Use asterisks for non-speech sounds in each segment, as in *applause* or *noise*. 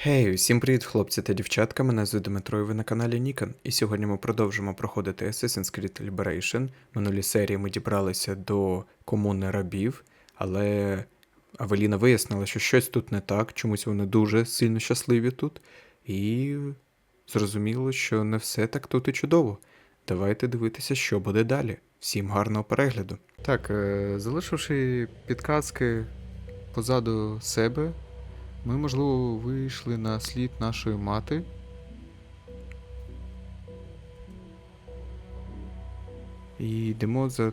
Хей, усім привіт, хлопці та дівчатка. Мене звуть Дмитро, і ви на каналі Нікон. І сьогодні ми продовжимо проходити Assassin's Creed Liberation. В минулій серії ми дібралися до комуни рабів, але Авеліна вияснила, що щось тут не так, чомусь вони дуже сильно щасливі тут. І зрозуміло, що не все так тут і чудово. Давайте дивитися, що буде далі. Всім гарного перегляду. Так, е, залишивши підказки позаду себе, ми, можливо, вийшли на слід нашої мати. І йдемо за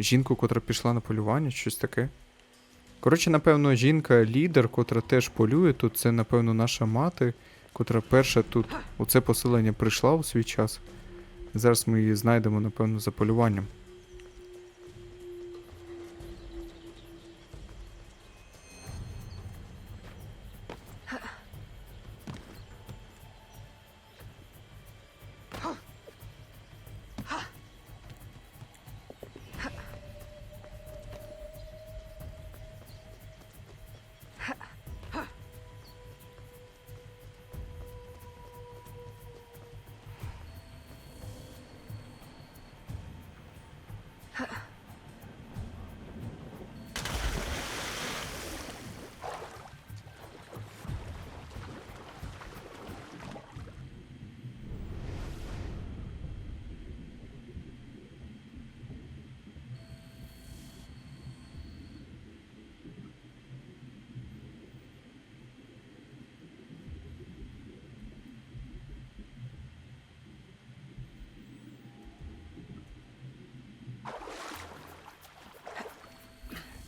жінку, котра пішла на полювання, щось таке. Коротше, напевно, жінка-лідер, котра теж полює тут, це, напевно, наша мати, котра перша тут у це поселення прийшла у свій час. Зараз ми її знайдемо, напевно, за полюванням.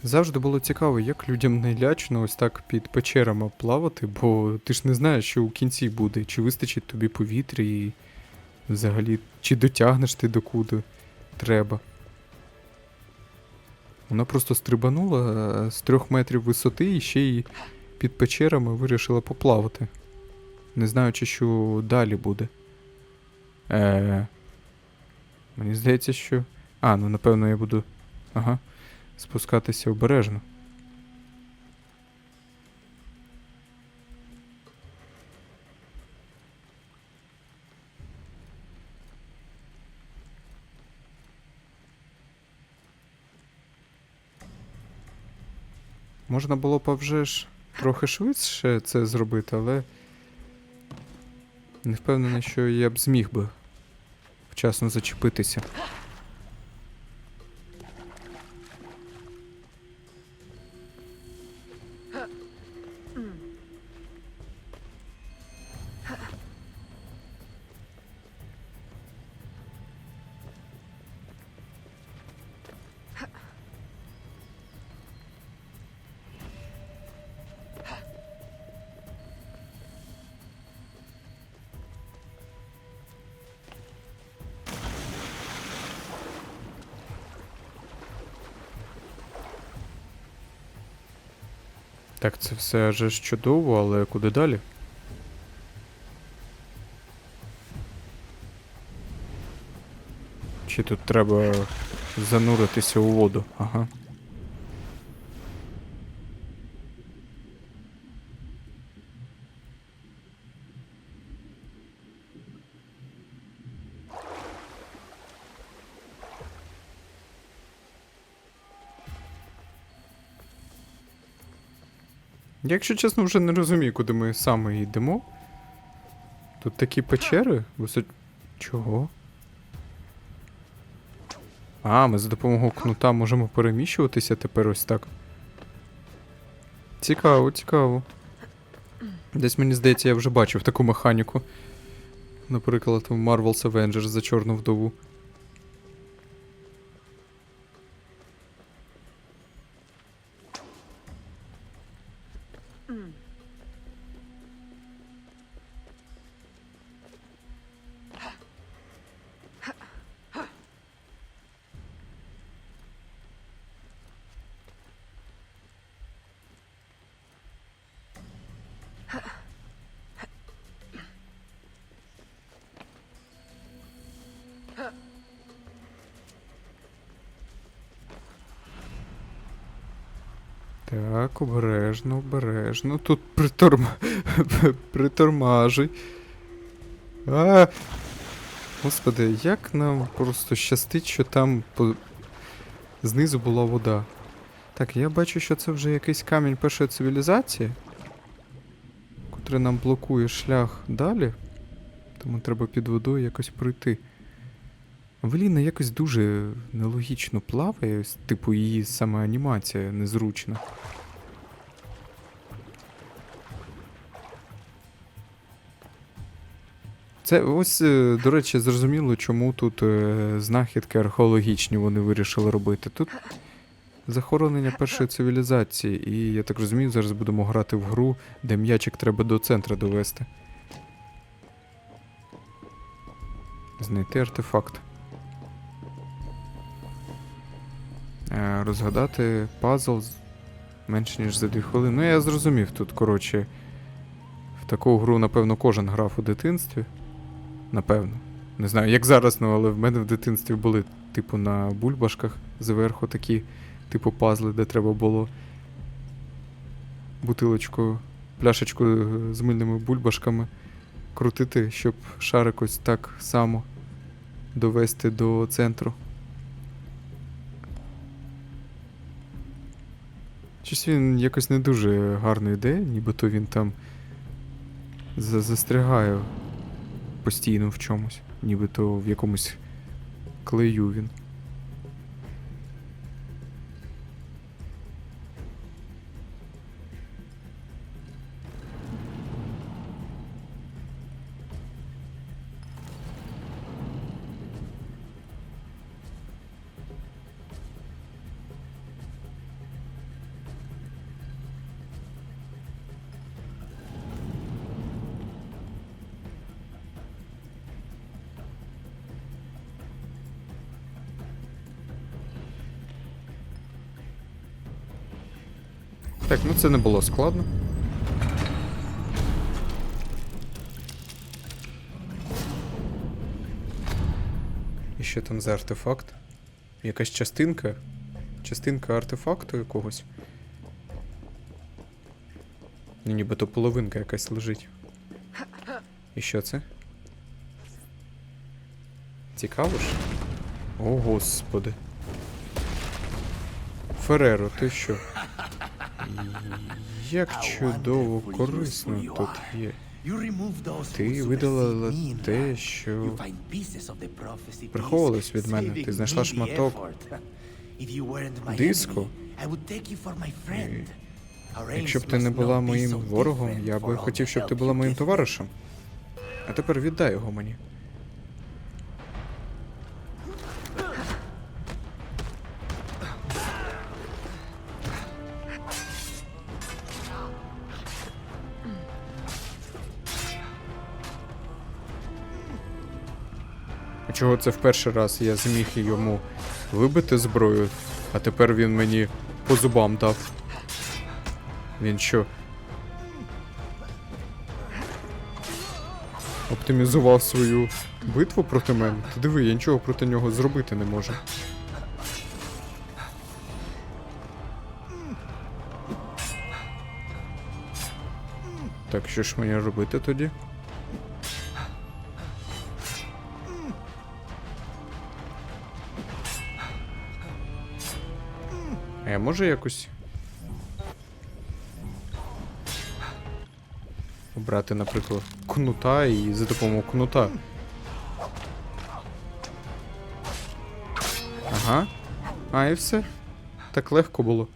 Завжди було цікаво, як людям не лячно ось так під печерами плавати, бо ти ж не знаєш, що у кінці буде, чи вистачить тобі повітря і взагалі, чи дотягнеш ти докуди треба. Вона просто стрибанула е, з трьох метрів висоти і ще й під печерами вирішила поплавати. Не знаючи, що далі буде. Е, мені здається, що. А, ну напевно я буду. Ага спускатися обережно. Можна було б вже ж трохи швидше це зробити, але не впевнений, що я б зміг би вчасно зачепитися. Так, це все вже ж чудово, але куди далі? Чи тут треба зануритися у воду? Ага. Якщо чесно, вже не розумію, куди ми саме йдемо. Тут такі печери? Висо... Чого? А, ми за допомогою кнута можемо переміщуватися тепер ось так. Цікаво, цікаво. Десь мені здається, я вже бачив таку механіку. Наприклад, в Marvel's Avengers за Чорну вдову. 嗯。Так, обережно, обережно. Тут приторм... *laughs* притормажуй. А! Господи, як нам просто щастить, що там по... знизу була вода. Так, я бачу, що це вже якийсь камінь першої цивілізації, котрий нам блокує шлях далі. Тому треба під водою якось пройти. Веліна якось дуже нелогічно плаває, типу її сама анімація незручна. Це ось, е, до речі, зрозуміло, чому тут е, знахідки археологічні вони вирішили робити. Тут захоронення першої цивілізації, і я так розумію, зараз будемо грати в гру, де м'ячик треба до центру довести. Знайти артефакт. Розгадати пазл менше ніж за 2 хвилини. Ну, я зрозумів тут, коротше. В таку гру, напевно, кожен грав у дитинстві. Напевно. Не знаю, як зараз, ну, але в мене в дитинстві були, типу, на бульбашках зверху такі, типу, пазли, де треба було бутилочку, пляшечку е, з мильними бульбашками крутити, щоб шарик ось так само довести до центру. Щось він якось не дуже гарно йде, нібито він там за- застрягає постійно в чомусь, нібито в якомусь клею він. Так, ну це не було складно. І що там за артефакт? Якась частинка? Частинка артефакту якогось? Ну, нібито половинка якась лежить. І що це? Цікаво ж? О, господи. Фереро, ти що? Як чудово, корисно тут є. Ти видалила те, що приховувалось від мене. Ти знайшла шматок диску. Якщо б ти не була моїм ворогом, я би хотів, щоб ти була моїм товаришем. А тепер віддай його мені. Чого це в перший раз я зміг йому вибити зброю, а тепер він мені по зубам дав. Він що? Оптимізував свою битву проти мене? Ти диви, я нічого проти нього зробити не можу. Так, що ж мені робити тоді? Я можу якось. Обрати, наприклад, кнута і за допомогою кнута. Ага. А, і все. Так легко було.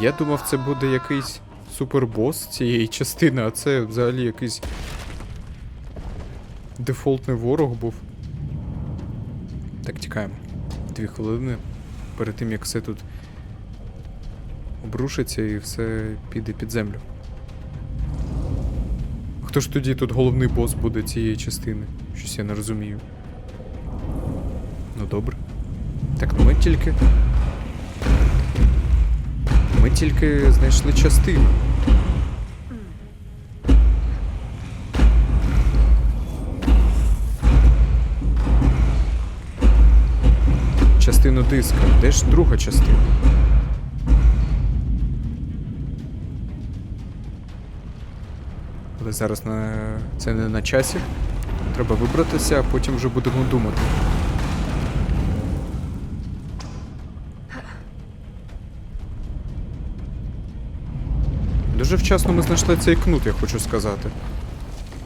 Я думав, це буде якийсь супербос цієї частини, а це взагалі якийсь дефолтний ворог був. Так, тікаємо. Дві хвилини перед тим, як все тут обрушиться і все піде під землю. Хто ж тоді тут головний бос буде цієї частини? Щось я не розумію. Ну добре. Так, ну ми тільки. Ми тільки знайшли частину. Частину диска. Де ж друга частина? Але зараз на... це не на часі. Треба вибратися, а потім вже будемо думати. Дуже вчасно ми знайшли цей кнут, я хочу сказати.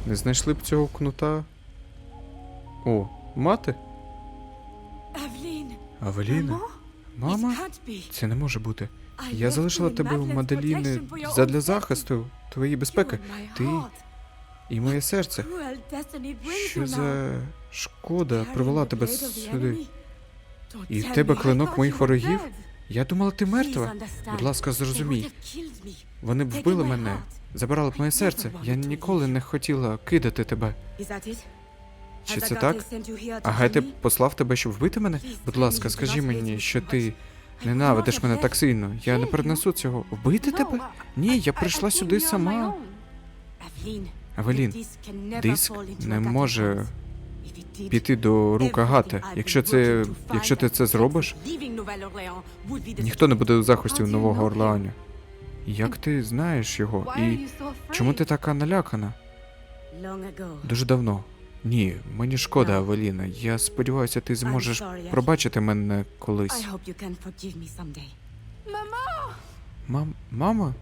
Не знайшли б цього кнута. О, мати? Авеліна? Мама? Це не може бути. Я залишила тебе у Маделіни задля захисту твоєї безпеки. Ти і моє серце. Що за шкода привела тебе сюди? І в тебе клинок моїх ворогів? Я думала, ти мертва. Будь ласка, зрозумій. Вони б вбили мене, забирали б моє серце. Я ніколи не хотіла кидати тебе. Чи це так? sent you here to А kill Гете me? послав тебе, щоб вбити мене? Будь ласка, скажи мені, що ти ненавидиш мене так сильно. Я не перенесу цього. Вбити тебе? Ні, я прийшла сюди сама. Авелін, диск не може піти до рук Агати. Якщо це, якщо ти це зробиш, ніхто не буде у захисті Нового? Орлеані. Як ти знаєш його? І чому ти така налякана? Дуже давно. Ні, мені шкода. Авеліна. Я сподіваюся, ти зможеш sorry, I- пробачити мене I колись. hope you can forgive me someday. Мам, мама?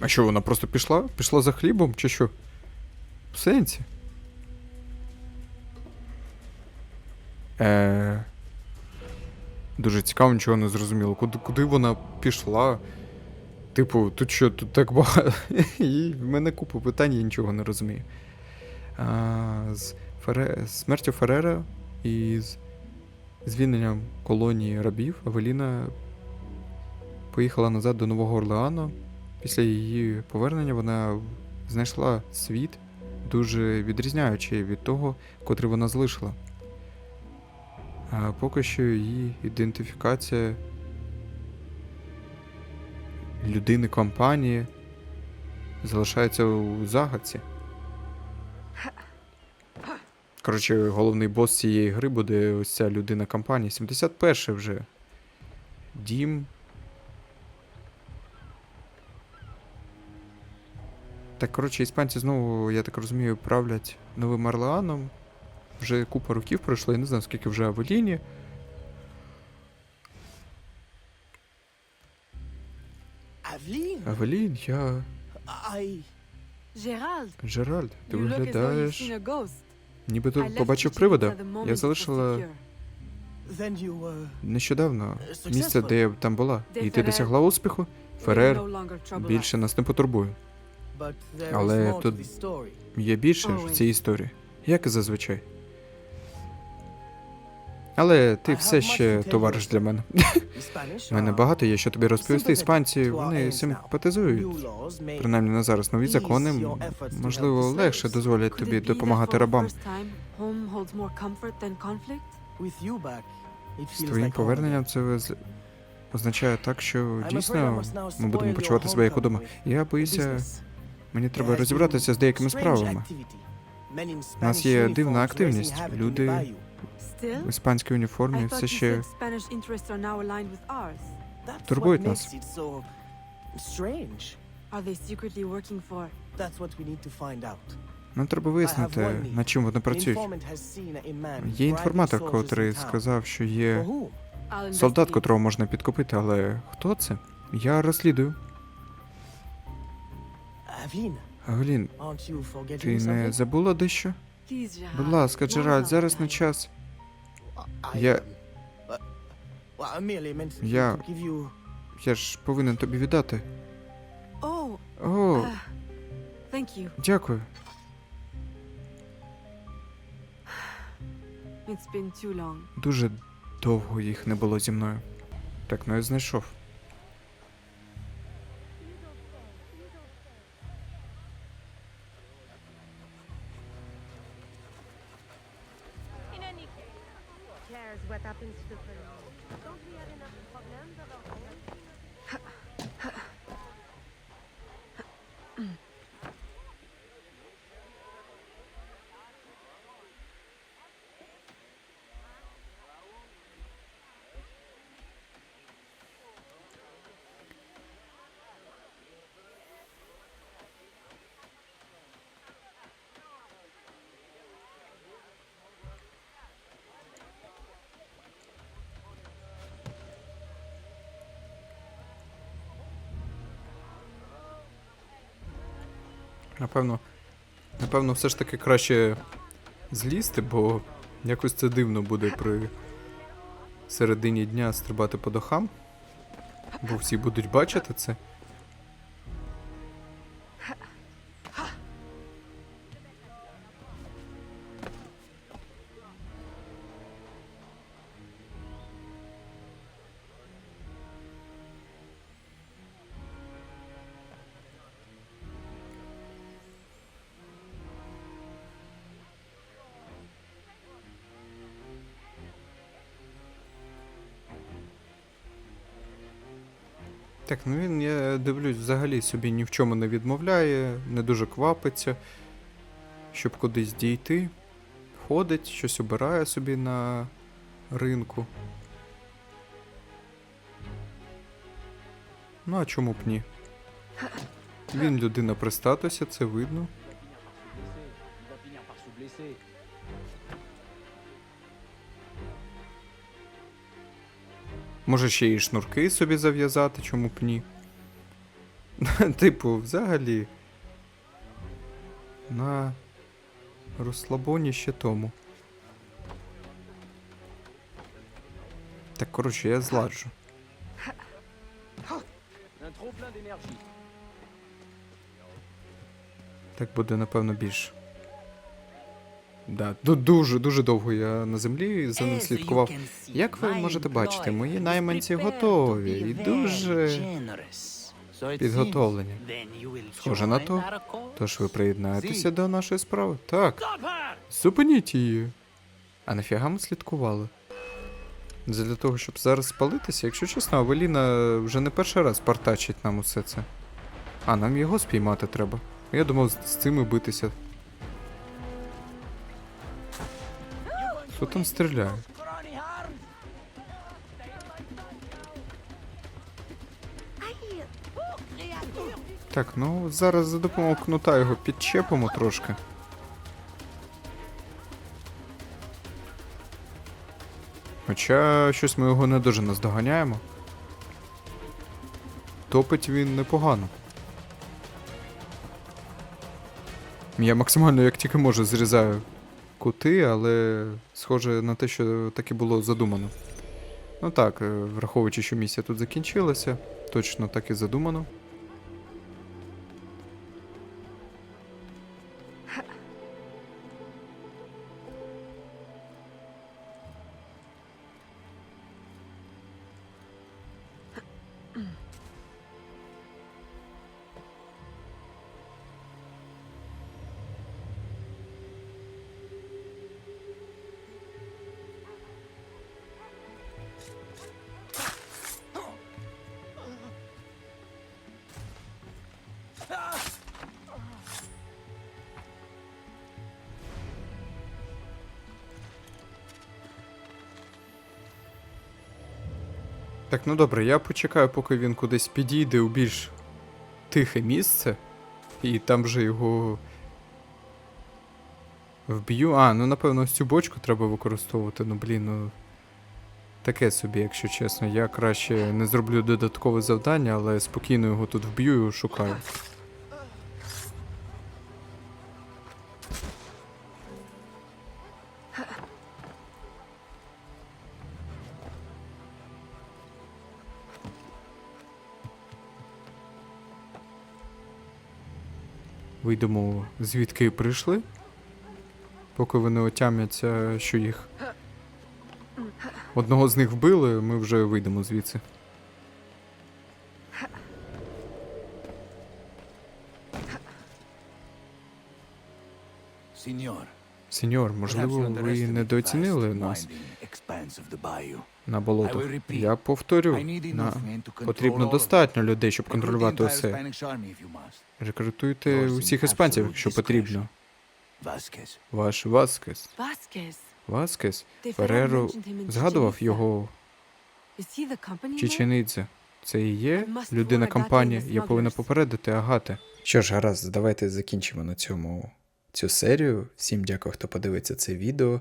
А що, вона просто пішла? Пішла за хлібом, чи що? В сенсі? Е... Дуже цікаво, нічого не зрозуміло. Куди, куди вона пішла? Типу, тут що, тут так багато. *laughs* І в мене купа питань, я нічого не розумію. З Фере... смертю Ферера і з звільненням колонії рабів Авеліна поїхала назад до Нового Орлеану. Після її повернення вона знайшла світ, дуже відрізняючий від того, котрий вона залишила. А поки що її ідентифікація людини компанії залишається у загадці. Коротше, головний бос цієї гри буде ось ця людина компанії. 71 вже. Дім. Так, коротше, іспанці знову, я так розумію, правлять новим Орлеаном. Вже купа років пройшло, я не знаю, скільки вже Авеліні. Aveline, Авелін, я. I. Gerald, Джеральд, ти виглядаєш. Нібито побачив привода. Я залишила нещодавно місце, де я там була. І ти досягла успіху? Ферер більше нас не потурбує. Але тут-. Є більше в цій історії, як і зазвичай. Але ти все ще товариш для мене. У мене багато є що тобі розповісти. Іспанці, вони симпатизують. Принаймні на зараз нові закони, можливо, легше дозволять тобі допомагати рабам. З твоїм поверненням це означає так, що дійсно ми будемо почувати себе як удома. Я боюся, мені треба розібратися з деякими справами. У нас є дивна активність. Люди? В іспанській уніформі все ще Турбують нас. нам треба вияснити, над чим вони працюють. Є інформатор, котрий сказав, що є солдат, котрого можна підкупити, але хто це? Я розслідую. Forgetting ти не забула дещо? Будь ласка, Джеральд, зараз не час. Я- Я- Я ж повинен тобі віддати. О, you. дякую. Дуже довго їх не було зі мною. Так, ну я знайшов. stukken. Są dwie na Hollanda, Напевно, напевно, все ж таки краще злізти, бо якось це дивно буде при середині дня стрибати по дахам. Бо всі будуть бачити це. Так, ну він, я дивлюсь, взагалі собі ні в чому не відмовляє, не дуже квапиться, щоб кудись дійти. Ходить, щось обирає собі на ринку. Ну, а чому б ні? Він людина при статусі, це видно. Може ще й шнурки собі зав'язати, чому б ні. *laughs* типу, взагалі. На розслабоні ще тому. Так, коротше, я зладжу. Так буде, напевно, більше. Да, дуже, дуже довго я на землі за ним слідкував. Як ви можете бачити, мої найманці готові і дуже підготовлені. Схоже на то. Тож ви приєднаєтеся до нашої справи? Так. Зупиніть її. А нафіга ми слідкували? Для того, щоб зараз спалитися, якщо чесно, Авеліна вже не перший раз партачить нам усе це. А, нам його спіймати треба. Я думав з, з цими битися. Хто там стріляє? Так, ну зараз за допомогою кнута його підчепимо трошки. Хоча щось ми його не дуже наздоганяємо. Топить він непогано. Я максимально як тільки можу зрізаю кути, але схоже на те, що так і було задумано. Ну так, е, враховуючи, що місія тут закінчилася, точно так і задумано. Так, ну добре, я почекаю, поки він кудись підійде у більш тихе місце, і там вже його вб'ю. А, ну напевно, цю бочку треба використовувати. Ну блін, ну. Таке собі, якщо чесно. Я краще не зроблю додаткове завдання, але спокійно його тут вб'ю і шукаю. Вийдемо звідки прийшли. Поки вони отямляться, що їх. Одного з них вбили, ми вже вийдемо звідси. Сеньор, можливо, ви недооцінили нас на болотах. Я повторю, на... потрібно достатньо людей, щоб контролювати усе. Рекрутуйте усіх іспанців, якщо потрібно. Ваш Васкес. Васкес Фереро згадував його Is he the company man? Чеченидзе. Це і є людина компанії. Я повинна попередити Агати. Що ж, гаразд, давайте закінчимо на цьому цю серію. Всім дякую, хто подивиться це відео.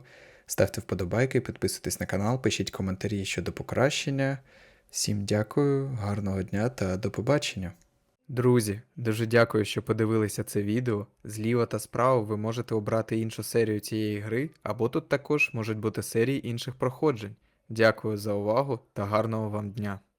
Ставте вподобайки, підписуйтесь на канал, пишіть коментарі щодо покращення. Всім дякую, гарного дня та до побачення. Друзі, дуже дякую, що подивилися це відео. Зліва та справа ви можете обрати іншу серію цієї гри, або тут також можуть бути серії інших проходжень. Дякую за увагу та гарного вам дня!